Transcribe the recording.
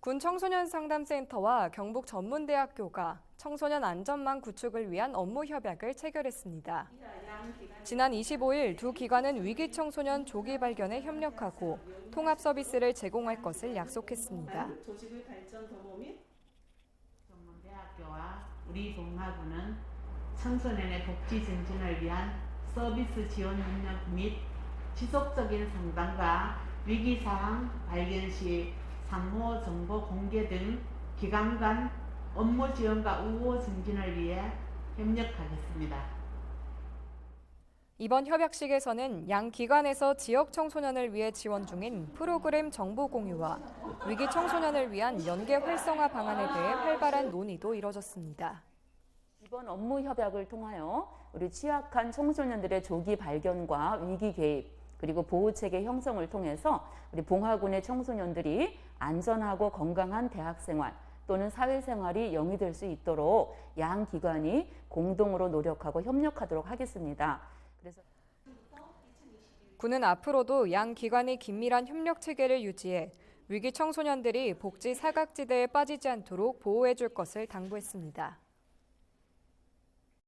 군 청소년 상담센터와 경북 전문대학교가 청소년 안전망 구축을 위한 업무 협약을 체결했습니다. 지난 25일 두 기관은 위기 청소년 조기 발견에 협력하고 통합 서비스를 제공할 것을 약속했습니다. 전문대학교와 우리 봉화구는 청소년의 복지 증진을 위한 서비스 지원 능력 및 지속적인 상담과 위기 사항 발견 시 상호 정보 공개 등 기관 간 업무 지원과 우호 증진을 위해 협력하겠습니다. 이번 협약식에서는 양 기관에서 지역 청소년을 위해 지원 중인 프로그램 정보 공유와 위기 청소년을 위한 연계 활성화 방안에 대해 활발한 논의도 이뤄졌습니다. 이번 업무 협약을 통하여 우리 취약한 청소년들의 조기 발견과 위기 개입 그리고 보호 체계 형성을 통해서 우리 봉화군의 청소년들이 안전하고 건강한 대학 생활 또는 사회 생활이 영위 될 수 있도록 양 기관이 공동으로 노력하고 협력하도록 하겠습니다. 그래서 군은 앞으로도 양 기관이 긴밀한 협력 체계를 유지해 위기 청소년들이 복지 사각지대에 빠지지 않도록 보호해 줄 것을 당부했습니다.